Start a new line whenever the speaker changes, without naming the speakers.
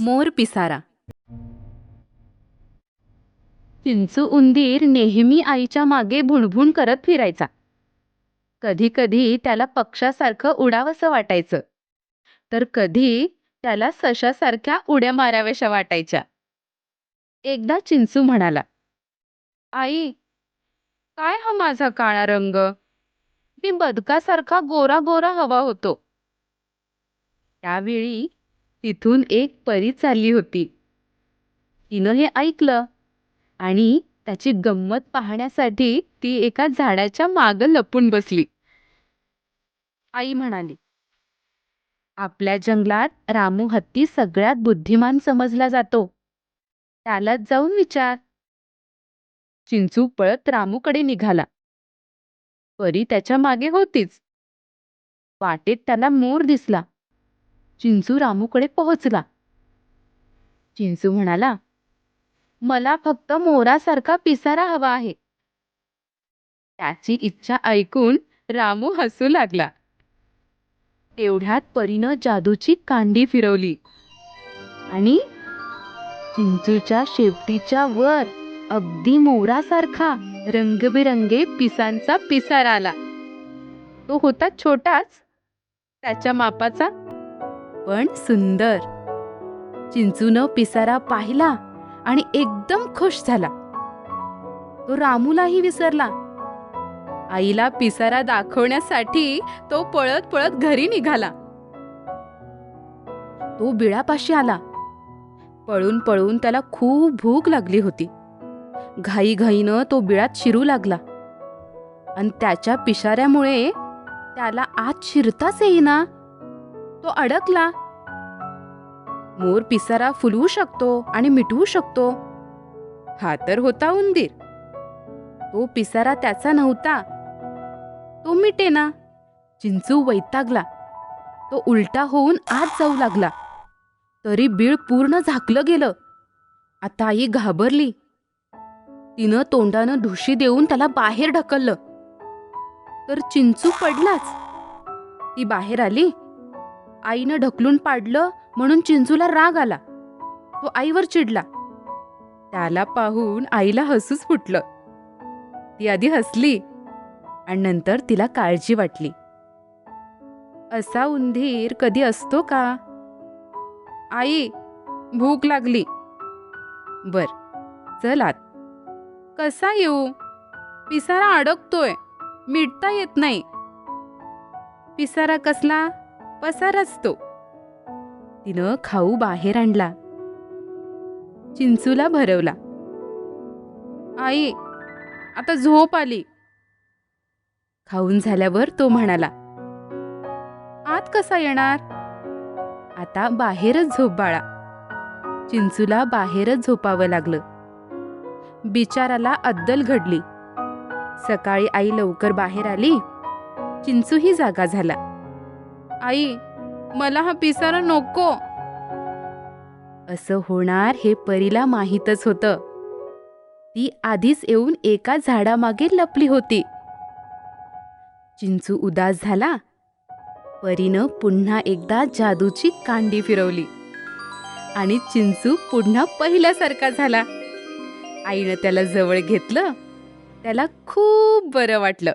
मोर पिसारा. चिंचू उंदीर नेहमी आईच्या मागे भुणभुण करत फिरायचा. कधी कधी त्याला पक्षासारखं उडावंसं वाटायचं. तर कधी त्याला सशासारख्या उड्या माराव्याशा वाटायच्या. एकदा चिंचू म्हणाला आई काय हा माझा काळा रंग? मी बदकासारखा गोरा गोरा हवा होतो. त्यावेळी तिथून एक परी चालली होती. तिनं हे ऐकलं आणि त्याची गंमत पाहण्यासाठी ती एका झाडाच्या माग लपून बसली. आई म्हणाली आपल्या जंगलात रामू हत्ती सगळ्यात बुद्धिमान समजला जातो. त्यालाच जाऊन विचार. चिंचू पळत रामूकडे निघाला. परी त्याच्यामागे होतीच. वाटेत त्याला मोर दिसला. चिंचू रामूकडे पोहोचला. चिंचू म्हणाला मला फक्त मोरासारखा पिसारा हवा आहे. त्याची इच्छा ऐकून रामू हसू लागला. तेवढ्यात परीनं जादूची कांडी फिरवली आणि चिंचूच्या शेपटीच्या वर अगदी मोरासारखा रंगबिरंगे पिसांचा पिसारा आला. तो होता छोटाच त्याच्या मापाचा पण सुंदर. चिंचूनं पिसारा पाहिला आणि एकदम खुश झाला. तो रामूलाही विसरला. आईला पिसारा दाखवण्यासाठी तो पळत पळत घरी निघाला. तो बिळापाशी आला. पळून पळून त्याला खूप भूक लागली होती. घाईघाईनं तो बिळात शिरू लागला. आणि त्याच्या पिशाऱ्यामुळे त्याला आत शिरताच येईना. तो अडकला. मोर पिसारा फुलवू शकतो आणि मिटवू शकतो. हा तर होता उंदीर. तो पिसारा त्याचा नव्हता. तो मिटेना चिंचू वैतागला. तो उलटा होऊन आत जाऊ लागला. तरी बीळ पूर्ण झाकलं गेलं. आता आई घाबरली. तिनं तोंडानं ढुशी देऊन त्याला बाहेर ढकललं. तर चिंचू पडलाच. ती बाहेर आली. आईनं ढकलून पाडलं म्हणून चिंचूला राग आला. तो आईवर चिडला. त्याला पाहून आईला हसूच फुटलं. ती आधी हसली आणि नंतर तिला काळजी वाटली. असा उंदीर कधी असतो का? आई भूक लागली. बर चल आत. कसा येऊ? पिसारा अडकतोय. मिटता येत नाही. पिसारा कसला? पसार तो तिनं खाऊ बाहेर आणला. चिंचूला भरवला. आई आता झोप आली. खाऊन झाल्यावर तो म्हणाला आत कसा येणार? आता बाहेरच झोप बाळा. चिंचूला बाहेरच झोपावं लागलं. बिचाराला अद्दल घडली. सकाळी आई लवकर बाहेर आली. चिंचूही जागा झाला. आई मला हा पिसारा नको. असं होणार हे परीला माहीतच होतं. ती आधीच येऊन एका झाडामागे लपली होती. चिंचू उदास झाला. परीनं पुन्हा एकदा जादूची कांडी फिरवली. आणि चिंचू पुन्हा पहिल्यासारखा झाला. आईनं त्याला जवळ घेतलं. त्याला खूप बरं वाटलं.